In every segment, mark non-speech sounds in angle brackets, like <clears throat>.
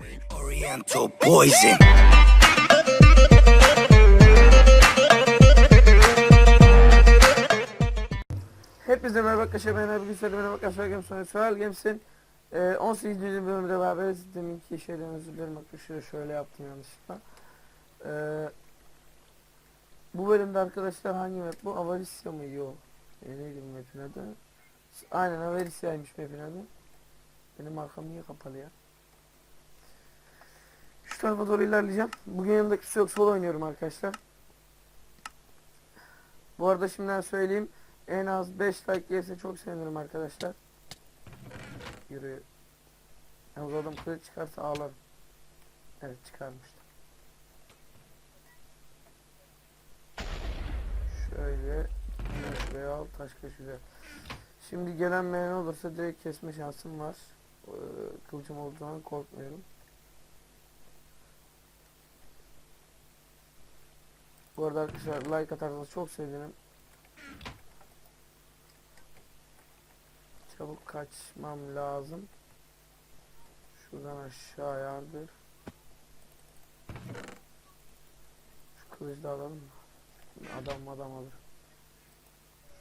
Oriental poison. Hepinize merhaba arkadaşlar ben Erbil Gülsel merhaba arkadaşlar Games sonra Sual Games'in e, 18. bölümde beraberiz. Deminki şeyden özür dilerim arkadaşlar şöyle yaptım yanlışlıkla. E, bu bölümde arkadaşlar hangi map bu? Avarisya mı yok. E, neydi bu map'in adı? Aynen Avarisya'ymış map'in adı. Benim arkam niye kapalı ya şu tarafa doğru ilerleyeceğim bugün yanımda kimse yok solo oynuyorum arkadaşlar bu arada şimdiden söyleyeyim en az 5 like gelirse çok sevinirim arkadaşlar. Yürü. Yalnız adam kılıç çıkarsa ağlarım. Evet çıkarmıştı. Şöyle. Şuraya al taş güzel. Şimdi gelen beğen olursa direkt kesme şansım var. Ee, Kılıcım olduğu zaman korkmuyorum. Bu arada arkadaşlar like atarsanız çok sevinirim. Çabuk kaçmam lazım. Şuradan aşağı yardır. Şu kılıcı da alalım mı? Adam adam alır.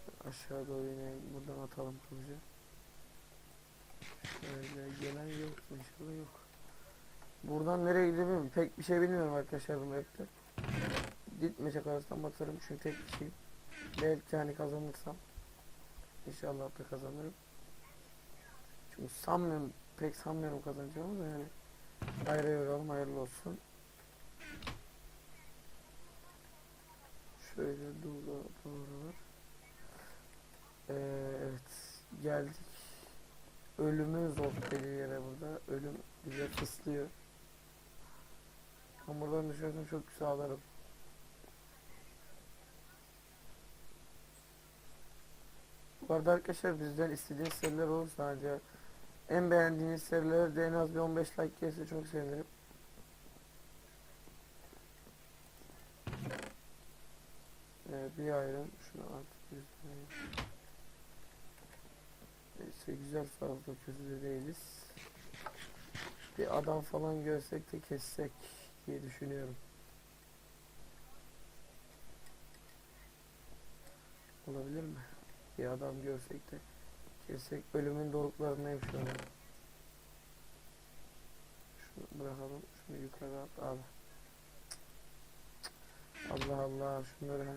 Şu aşağı doğru yine buradan atalım kılıcı. Şöyle gelen yok inşallah yok. Buradan nereye gidebilirim? Pek bir şey bilmiyorum arkadaşlar bu map'te. Gitmeyecek arasından bakarım çünkü tek kişiyim. Belki hani kazanırsam. İnşallah da kazanırım. Çünkü sanmıyorum, pek sanmıyorum kazanacağımı da yani. Hayra yoralım, hayırlı olsun. Şöyle doğru, doğru. Ee, evet, geldik. Ölümün zor dediği yere burada. Ölüm bize fıslıyor. Ben buradan düşersem çok güzel ağlarım. Bu arada arkadaşlar bizden istediğiniz seriler olursa sadece en beğendiğiniz serileri de en az bir 15 like gelirse çok sevinirim. Ee, bir ayrım şunu artık bir Neyse güzel fazla kötü de değiliz. Bir adam falan görsek de kessek diye düşünüyorum. Olabilir mi? Bir adam görsek de kessek ölümün doruklarındayım şu an. Şunu bırakalım. Şunu yukarı at abi. Allah Allah şunları ha.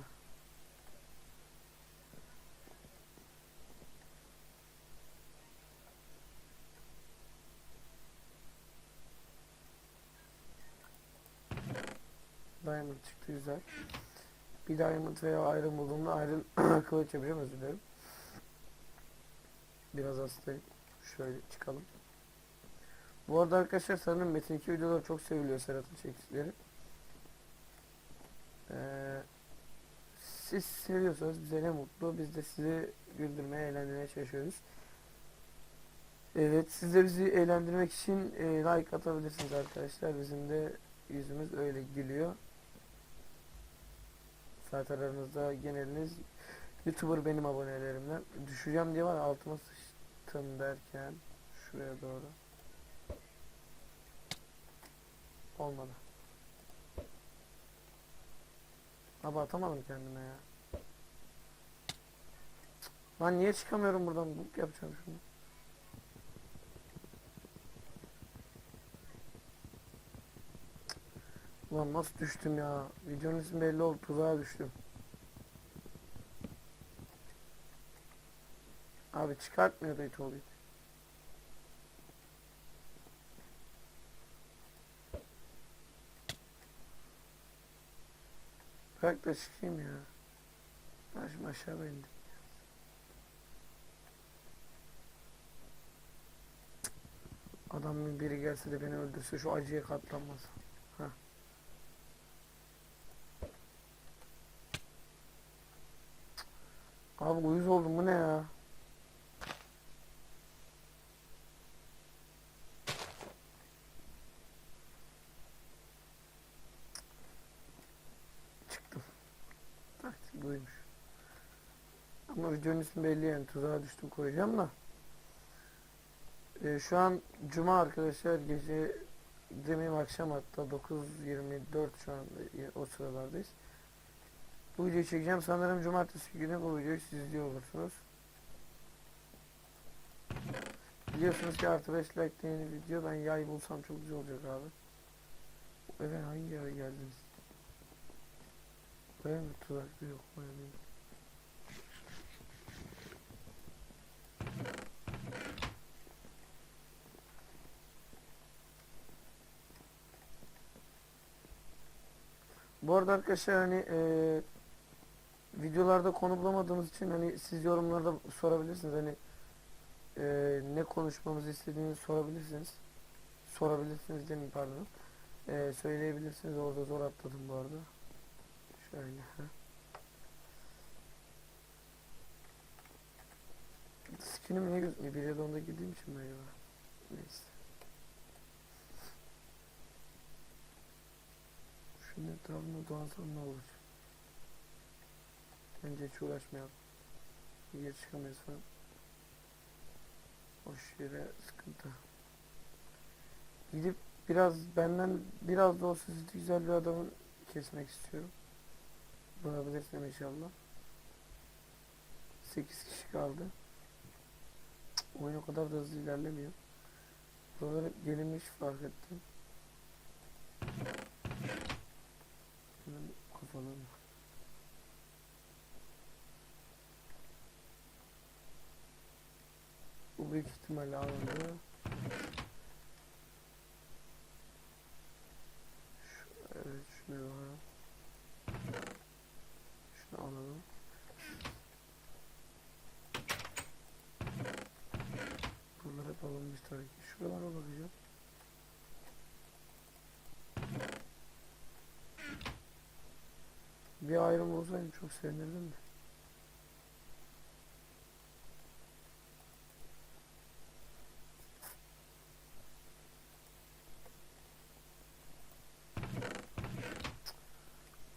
Diamond çıktı güzel. Bir diamond veya iron bulduğumda iron <clears throat> kılıç yapacağım özür dilerim. Biraz hastayım. Şöyle çıkalım. Bu arada arkadaşlar sanırım Metin 2 videoları çok seviliyor Serhat'ın çektikleri. Ee, siz seviyorsanız bize ne mutlu. Biz de sizi güldürmeye, eğlendirmeye çalışıyoruz. Evet, siz de bizi eğlendirmek için e, like atabilirsiniz arkadaşlar. Bizim de yüzümüz öyle gülüyor. Zaten aranızda geneliniz YouTuber benim abonelerimden. Düşeceğim diye var altıma sıçtım derken şuraya doğru. Olmadı. Abi atamadım kendime ya. Lan niye çıkamıyorum buradan? Bu yapacağım şunu. Ulan nasıl düştüm ya? Videonun ismi belli oldu. Tuzağa düştüm. Abi çıkartmıyor da it oluyor. Bırak da çıkayım ya. Şimdi aşağı indim. Adamın biri gelse de beni öldürse şu acıya katlanmaz. Heh. Abi uyuz oldum bu ne ya? Buymuş. Ama videonun ismi belli yani tuzağa düştüm koyacağım da. Ee, şu an cuma arkadaşlar gece demeyeyim akşam hatta 9.24 şu an o sıralardayız. Bu videoyu çekeceğim. Sanırım cumartesi günü bu videoyu siz izliyor olursunuz. Biliyorsunuz ki artı 5 like yeni video. Ben yay bulsam çok güzel olacak abi. Bu eve hangi eve geldiniz? Bu ev mi? Tuzaklı yok. Değil. Bu arada arkadaşlar hani eee videolarda konu bulamadığımız için hani siz yorumlarda sorabilirsiniz hani eee, ne konuşmamızı istediğinizi sorabilirsiniz sorabilirsiniz demeyeyim pardon Eee, söyleyebilirsiniz orada zor atladım bu arada şöyle heh. Skinim niye gözükmüyor? Bir yerde onda girdiğim için mi acaba? Neyse. Şunun etrafında dolansam ne olur? Bence hiç uğraşmayalım. Bir yer çıkamayız falan. Boş yere sıkıntı. Gidip biraz benden biraz da olsa güzel bir adamın kesmek istiyorum. Bulabilirsem inşallah. 8 kişi kaldı. Oyun o kadar da hızlı ilerlemiyor. Buralara gelinmiş fark ettim. Hemen kafalarım. Bu büyük ihtimalle alındı. Şu, evet şunu alalım. Şunu alalım. Buralar hep alınmış tabii ki. Şuralara bakacağım. Bir ayrım olsaydı çok sevinirdim de.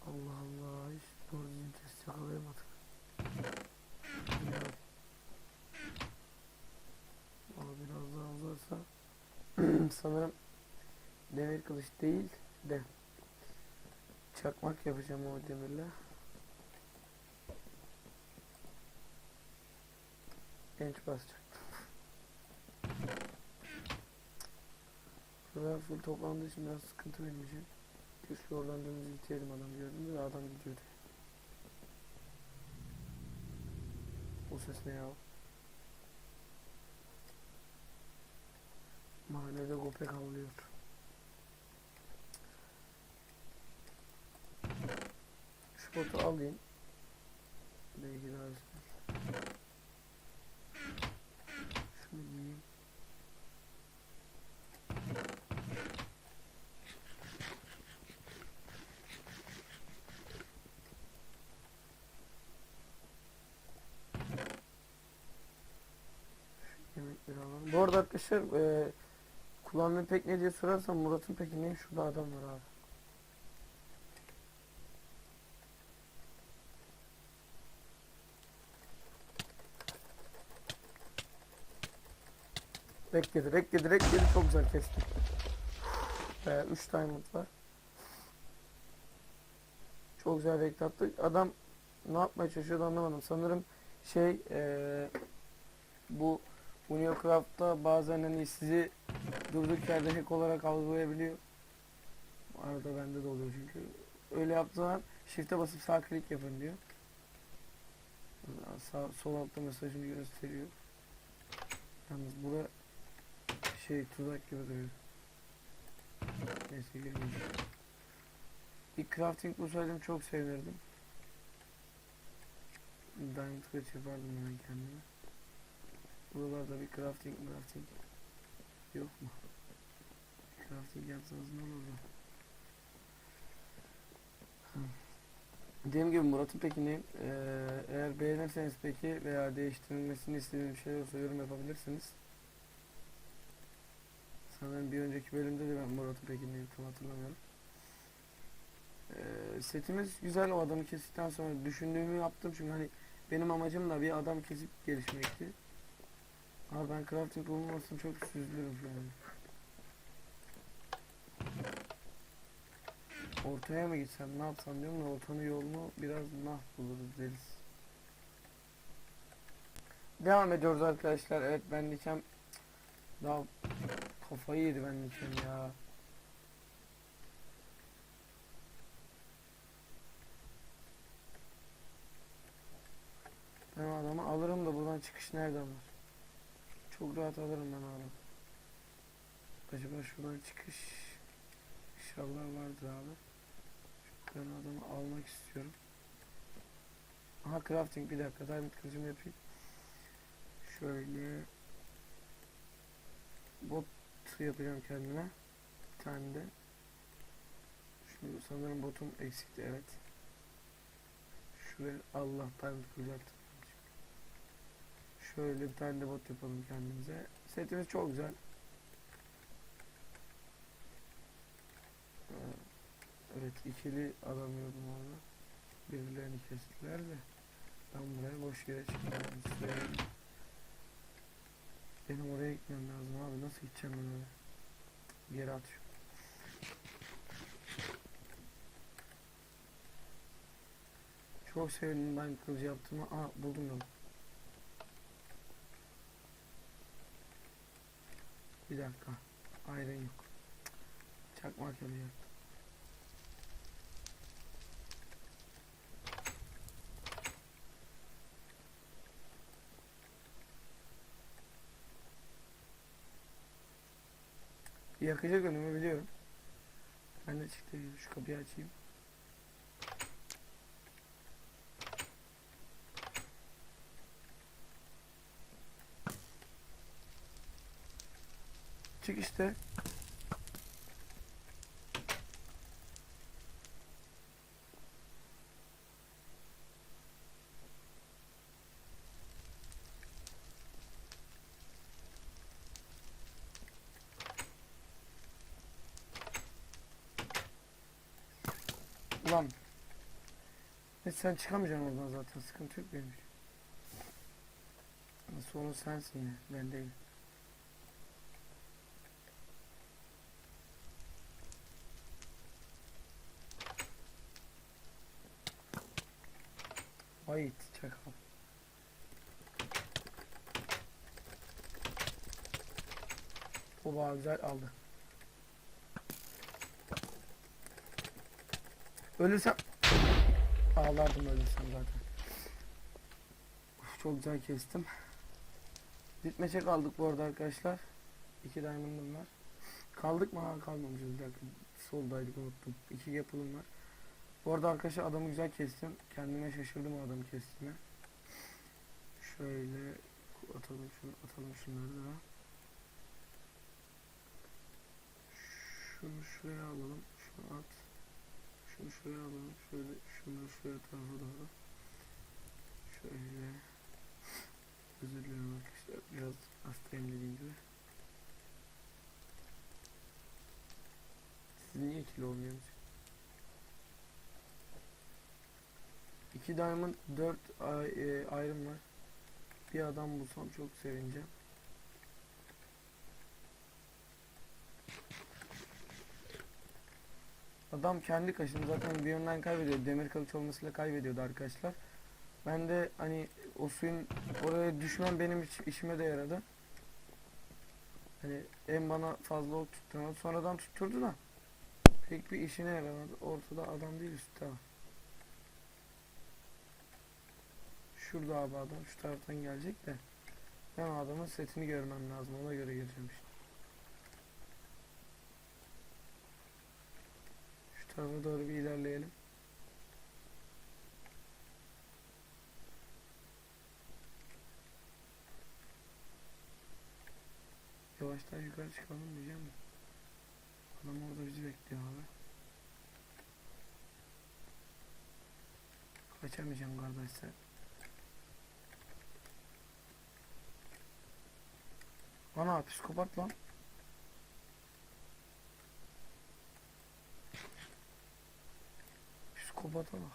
Allah Allah hiç doğru düzgün test biraz daha uzarsa <clears throat> sanırım demir kılıç değil de çakmak yapacağım o demirle. Genç basacaktım. Şurada full toplandığı için biraz sıkıntı benim için. Keşke oradan dönüp gitseydim adam gördüm de adam gidiyordu. O ses ne ya? Mahallede köpek havlıyor. Şu botu alayım. Belki güzel. Şunu giyeyim. Bu arada arkadaşlar eee kullandığı pek ne diye sorarsan Murat'ın peki ne? Şurada adam var abi. Bekledi, bekledi, bekledi. Çok güzel kesti. Ee, 3 diamond var. Çok güzel bekletti. Adam ne yapmaya çalışıyordu anlamadım. Sanırım şey eee bu Uniocraft'ta bazen hani sizi durduk yerde hack olarak algılayabiliyor. Arada bende de oluyor çünkü. Öyle yaptığı zaman shift'e basıp sağ klik yapın diyor. Sağ, sol altta mesajını gösteriyor. Yalnız bura şey tuzak gibi duruyor. Neyse girmeyeceğim. Bir crafting bulsaydım çok sevinirdim. Diamond kılıç yapardım ben kendime. Buralarda bir crafting crafting yok mu? Crafting yapsanız ne olurdu? Dediğim gibi Murat'ın peki? Ee, eğer beğenirseniz peki veya değiştirilmesini istediğiniz bir şey olursa yorum yapabilirsiniz. Sanırım bir önceki bölümde de ben Murat'ın peki neyim tam hatırlamıyorum. Ee, setimiz güzel o adamı kestikten sonra düşündüğümü yaptım çünkü hani benim amacım da bir adam kesip gelişmekti. Ama ben crafting bulunmasın çok üzülürüm şu ortaya mı gitsem ne yapsam diyorum da ortanın yolunu biraz nah buluruz deriz. Devam ediyoruz arkadaşlar. Evet ben Nikem daha kafayı yedi ben Nikem ya. Ben adamı alırım da buradan çıkış nereden var? Çok rahat alırım ben adamı. Acaba şuradan çıkış inşallah vardır abi. Ben adamı almak istiyorum. Aha crafting bir dakika diamond kılıcımı yapayım. Şöyle bot yapacağım kendime. Bir tane de. Şu sanırım botum eksikti evet. Şuraya Allah kılıcı attım. Şöyle bir tane de bot yapalım kendimize. Setimiz çok güzel. Ee, Evet ikili alamıyordum orada. Birbirlerini kestiler de. Ben buraya boş yere çıktım. Benim oraya gitmem lazım abi. Nasıl gideceğim ben oraya? Geri atıyor. Çok sevindim ben kılıcı yaptığıma. Aa buldum yolu. Bir dakika. Ayran yok. Çakmak yapacak. Yakacak önümü biliyorum. Ben de çıktı. Şu kapıyı açayım. Çık işte. Ulan. Ne sen çıkamayacaksın oradan zaten. Sıkıntı yok benim için. Onu sensin ya. Ben değilim. Vay çakal. Bu güzel aldı. Ölürsem ağlardım ölürsem zaten. Çok güzel kestim. Bitmeçe kaldık bu arada arkadaşlar. İki diamond'ım var. Kaldık mı? Ha kalmamışız. Bir dakika. Soldaydık unuttum. İki yapılım var. Bu arada arkadaşlar adamı güzel kestim. Kendime şaşırdım o adamı kestiğime. Şöyle atalım şunu atalım şunları da. Şunu şuraya alalım. Şunu at. Şunu şuraya alalım. Şöyle şunu şuraya tarafa doğru. Şöyle. Özür dilerim arkadaşlar. Biraz hastayım dediğim gibi. Siz niye ikili olmuyorsunuz? 2 diamond 4 ay, e, iron var. Bir adam bulsam çok sevineceğim. Adam kendi kaşını zaten bir yönden kaybediyor. Demir kılıç olmasıyla kaybediyordu arkadaşlar. Ben de hani o suyun oraya düşmem benim iş- işime de yaradı. Hani en bana fazla ok tutturmadı. Sonradan tutturdu da pek bir işine yaramadı. Ortada adam değil üstte var. Şurada abi adam şu taraftan gelecek de ben adamın setini görmem lazım ona göre gireceğim işte. Tarafa doğru bir ilerleyelim. Yavaştan yukarı çıkalım diyeceğim de. Adam orada bizi bekliyor abi. Kaçamayacağım kardeş sen. Ana psikopat lan. Psikopata bak.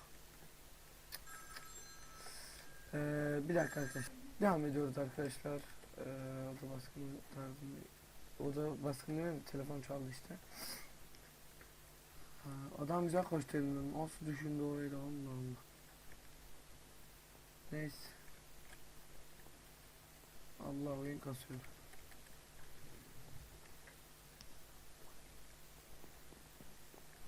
Ee, bir dakika arkadaşlar. Devam ediyoruz arkadaşlar. Ee, oda baskını tarzında. Oda baskını değil mi? Telefon çaldı işte. Ha, adam güzel koştu elinden. Nasıl düşündü orayı da Allah Allah. Neyse. Allah oyun kasıyor.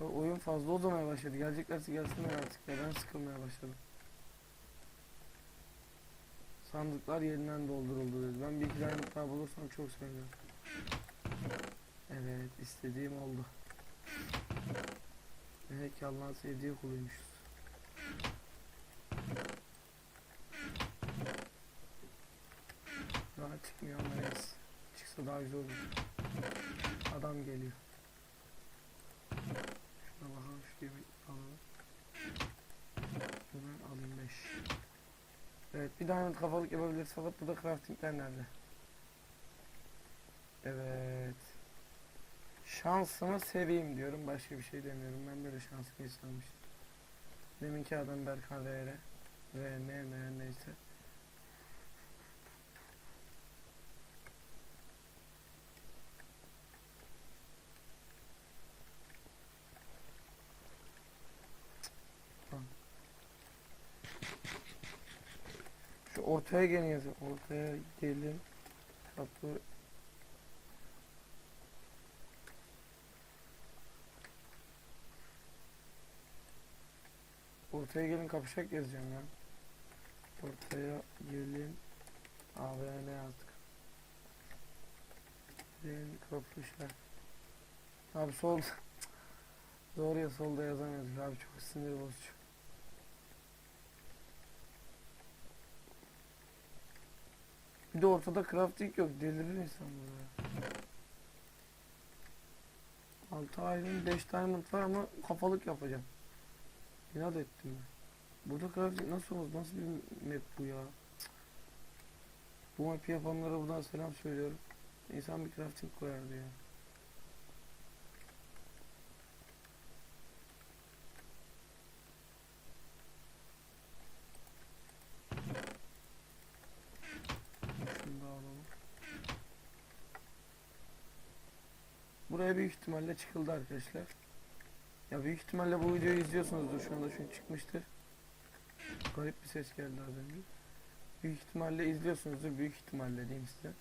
O oyun fazla uzamaya başladı. Geleceklerse gelsinler artık ya ben sıkılmaya başladım. Sandıklar yeniden dolduruldu dedi. Ben bir iki tane daha bulursam çok sevinirim. Evet istediğim oldu. Demek ki Allah'ın sevdiği kuluymuşuz. Daha çıkmıyor ama. Çıksa daha güzel olur. Adam geliyor. Bakalım şu yemek alalım. Hemen alayım 5. Evet bir diamond kafalık yapabiliriz fakat bu da craftingler nerede? Evet. Şansımı seveyim diyorum. Başka bir şey demiyorum. Ben böyle şanslı insanmış. Deminki adam Berkan R. R ne neyse. Şu ortaya gelin yazın. Ortaya gelin. Kapı Ortaya gelin kapışak yazacağım ya. Ortaya gelin. Ne yazdık? Gelin kapışak. Abi sol. <laughs> Doğru ya solda yazamıyorduk abi çok sinir bozucu. Bir de ortada crafting yok delirir insan burada. 6 iron 5 diamond var ama kafalık yapacağım. İnat ettim. Burada crafting nasıl olmaz? Nasıl bir map bu ya? Bu map'i yapanlara buradan selam söylüyorum. İnsan bir crafting koyardı ya. Şunu da alalım. Buraya büyük ihtimalle çıkıldı arkadaşlar. Ya büyük ihtimalle bu videoyu izliyorsunuzdur şu anda çünkü çıkmıştır. Garip bir ses geldi az önce. Büyük ihtimalle izliyorsunuzdur. Büyük ihtimalle diyeyim size.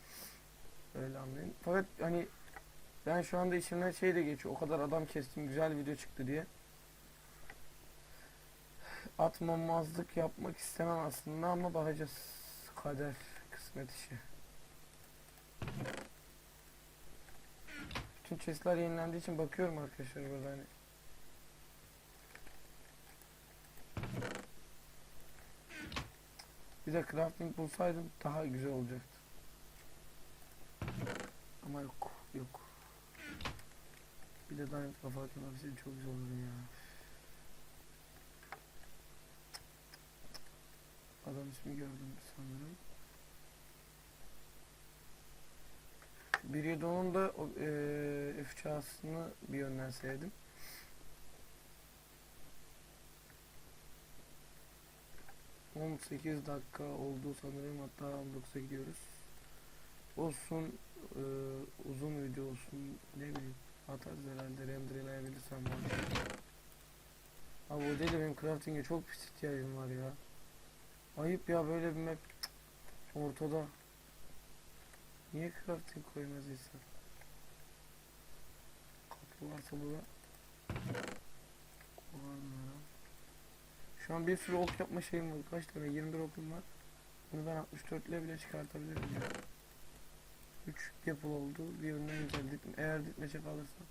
Öyle anlayın. Fakat hani ben şu anda içimden şey de geçiyor. O kadar adam kestim güzel video çıktı diye. Atmamazlık yapmak istemem aslında ama bakacağız. Kader, kısmet işi. Bütün chestler yenilendiği için bakıyorum arkadaşlar burada hani. Bir de crafting bulsaydım daha güzel olacaktı. Ama yok, yok. Bir de diamond kafa yapabilseydim çok güzel olurdu ya. Adam ismi gördüm sanırım. Bir yedonun da o, eee F bir yönden sevdim. On sekiz dakika oldu sanırım hatta 19'a gidiyoruz. Olsun eee, uzun video olsun ne bileyim atarız herhalde renderlayabilirsem var. Abi o değil de benim crafting'e çok pis ihtiyacım var ya. Ayıp ya böyle bir map ortada. Niye crafting koymaz insan? Kapı varsa burada. Olanlara. Şu an bir sürü ok yapma şeyim var. Kaç tane? 21 okum var. Bunu ben 64 ile bile çıkartabilirim ya. 3 yapıl oldu. Bir önden güzel. Dit, eğer ditmeçe kalırsam.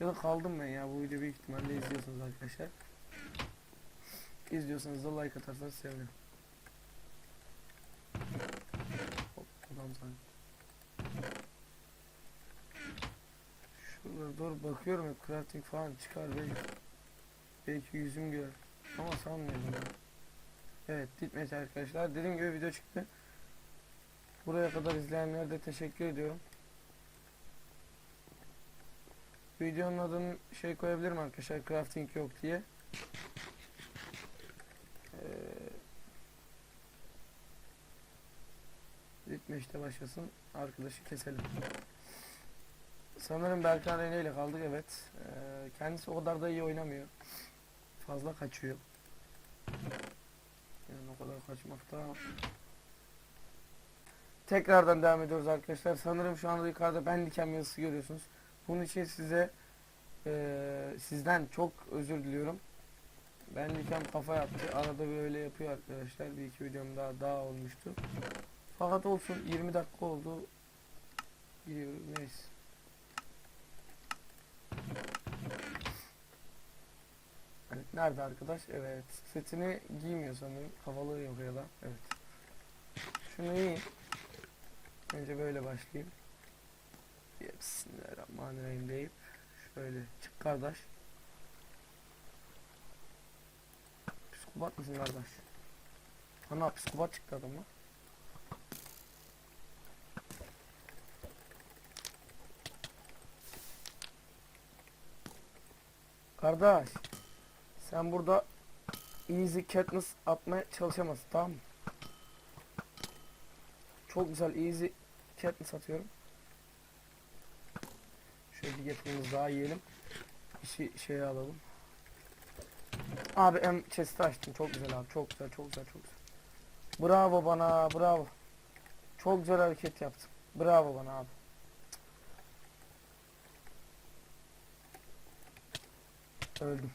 Ya da kaldım ben ya. Bu videoyu büyük ihtimalle izliyorsunuz arkadaşlar. İzliyorsanız da like atarsanız sevinirim. Hop, adam sanki. Doğru bakıyorum crafting falan çıkar belki. Belki yüzüm gör. Ama sanmıyorum ya. Evet ditmeç arkadaşlar. Dediğim gibi video çıktı. Buraya kadar izleyenlere de teşekkür ediyorum. Videonun adını şey koyabilirim arkadaşlar. Crafting yok diye. Ee, Ditmeç'te başlasın. Arkadaşı keselim. Sanırım Berkan Rene ile kaldık evet. Ee, kendisi o kadar da iyi oynamıyor. Fazla kaçıyor. Yani o kadar kaçmakta. Tekrardan devam ediyoruz arkadaşlar. Sanırım şu anda yukarıda ben diken yazısı görüyorsunuz. Bunun için size eee, sizden çok özür diliyorum. Ben diken kafa yaptı. Arada böyle yapıyor arkadaşlar. Bir iki videom daha daha olmuştu. Fakat olsun 20 dakika oldu. Gidiyoruz neyse. Evet, nerede arkadaş? Evet. Setini giymiyor sanırım. Havalı yok ya da. Evet. Şunu yiyin. Önce böyle başlayayım. Bismillahirrahmanirrahim deyip şöyle çık kardeş. Psikopat mısın kardeş? Ana psikopat çıktı adam lan. Kardeş. Sen burada easy Katniss atmaya çalışamazsın tamam mı? Çok güzel easy Katniss atıyorum. Şöyle bir yapımız daha yiyelim. İşi şeye alalım. Abi em chest'i açtım. Çok güzel abi. Çok güzel, çok güzel, çok güzel. Bravo bana, bravo. Çok güzel hareket yaptım. Bravo bana abi. Öldüm.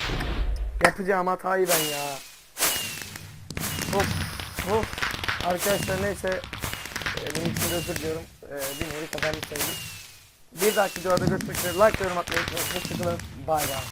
Yapacağım hatayı ben ya. Of, of. Arkadaşlar neyse. E, benim için özür diliyorum. E, bir nevi kazanmış sayılır. Bir dahaki videoda görüşmek üzere. Like ve yorum atmayı unutmayın. Hoşçakalın. Bay bay.